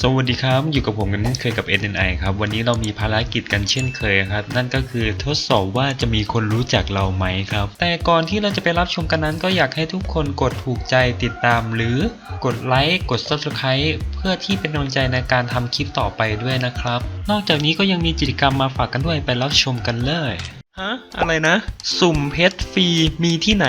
สวัสดีครับ อยู่กับผมกันเช่นเคยกับ SNI ครับ วันนี้เรามีภารกิจกันเช่นเคยครับ นั่นก็คือทดสอบว่าจะมีคนรู้จักเราไหมครับ แต่ก่อนที่เราจะไปรับชมกันนั้น ก็อยากให้ทุกคนกดถูกใจติดตาม หรือกดไลค์กด Subscribe เพื่อที่เป็นกำลังใจในการทำคลิปต่อไปด้วยนะครับ นอกจากนี้ก็ยังมีกิจกรรมมาฝากกันด้วยไปรับชมกันเลยฮะอะไรนะ สุ่มเพชรฟรีมีที่ไหน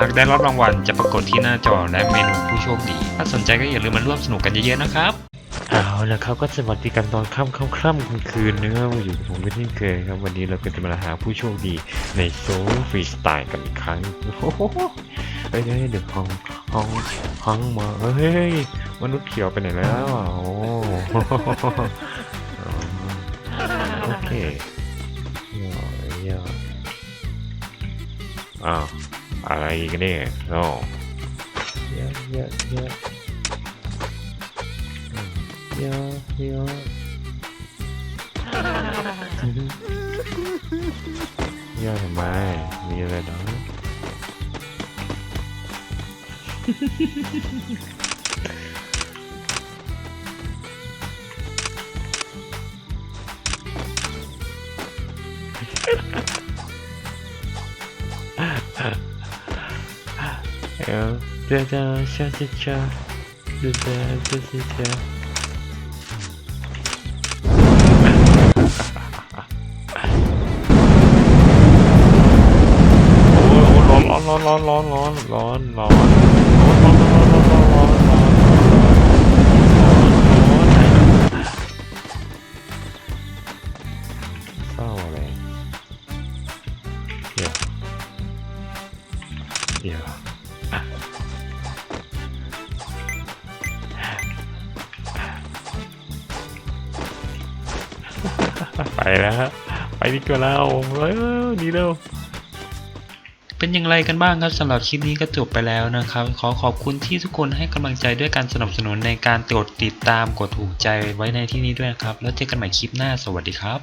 หากได้รับรางวัลจะปรากฏที่หน้าจอและเมนูผู้โชคดี ถ้าสนใจก็อย่าลืมมาร่วมสนุกกันเยอะๆนะครับ เอาละครับก็สวัสดีกันตอนค่ำค่ำค่ำกลางคืนนะครับอยู่กับผมเป็นที่เคยครับ วันนี้เราก็จะมาหาผู้โชคดีในโซลฟรีสไตล์กันอีกครั้งโอ้โหเฮ้ยเดี๋ยวห้องห้องห้องมาเฮ้ยมนุษย์เขียวไปไหนแล้วโอ้โอเคย่อย่ออ้าว อะไรกันเนี่ยโอ้เยอะเยอะเยอะเยอะเยอะเยอะทำไมมีอะไรเหรอเอ Yeah. Da da cha cha cha. Da da cha cha cha. Lon, lon, lon, lon, lon, lon. Yeah. Yeah. ไปแล้วฮะไปดีกว่าเราเออดีเร็วเป็นอย่างไรกันบ้างครับสำหรับคลิปนี้ก็จบไปแล้วนะครับ ขอขอบคุณที่ทุกคนให้กำลังใจด้วยการสนับสนุนในการกดติดตามกดถูกใจไว้ในที่นี้ด้วยนะครับ แล้วเจอกันใหม่คลิปหน้าสวัสดีครับ